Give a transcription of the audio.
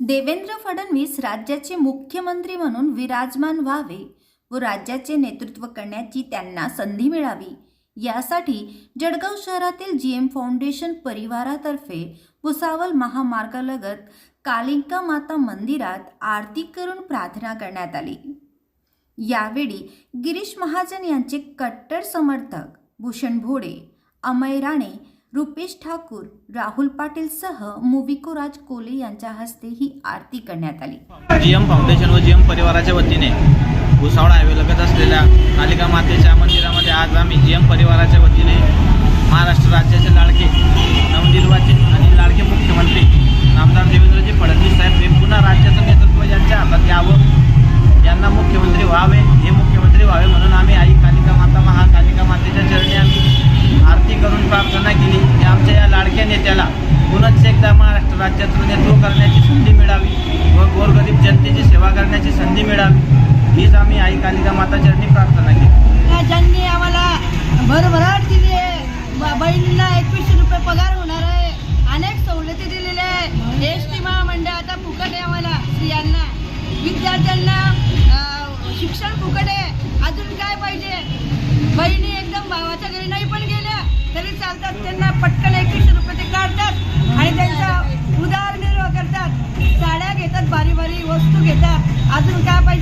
देवेंद्र फडणवीस राज्याचे मुख्यमंत्री म्हणून विराजमान व्हावे व राज्याचे नेतृत्व करण्याची त्यांना संधी मिळावी यासाठी जळगाव शहरातील जी एम फाउंडेशन परिवारातर्फे भुसावल महामार्गालगत कालिका माता मंदिरात आरती करून प्रार्थना करण्यात आली. यावेळी गिरीश महाजन यांचे कट्टर समर्थक भूषण भोडे अमय राणे रुपेश ठाकूर राहुल पाटील सह मुविकोराज कोले यांच्या हस्ते ही आरती करण्यात आली. जी एम फाउंडेशन व जी एम परिवाराच्या वतीने भुसावळ हायवे लगत असलेल्या कालिका मातेच्या मंदिरामध्ये आज आम्ही जी एम परिवाराच्या वतीने महाराष्ट्र राज्याचे लाडके नवनिर्वाचित आणि लाडके मुख्यमंत्री प्रार्थना आमच्या या लाडक्या नेत्याला पुनच एकदा महाराष्ट्र राज्याचं नेतृत्व करण्याची संधी मिळावी व गोरगरीब जनतेची सेवा करण्याची संधी मिळावी हीच आम्ही आई कालिका माता चरणी प्रार्थना केली. ज्यांनी आम्हाला भरभराट दिली आहे बहिणींना एकवीसशे रुपये पगार होणार आहे अनेक सवलती दिलेल्या आहे. एस टी महामंडळ आता फुकट आहे आम्हाला स्त्रियांना. विद्यार्थ्यांना शिक्षण फुकट आहे. अजून तरी चालतात. त्यांना पटकन एकवीसशे रुपये ते काढतात आणि त्यांचा उदारनिर्वाह करतात. साड्या घेतात बारी बारी वस्तू घेतात. अजून काय पाहिजे?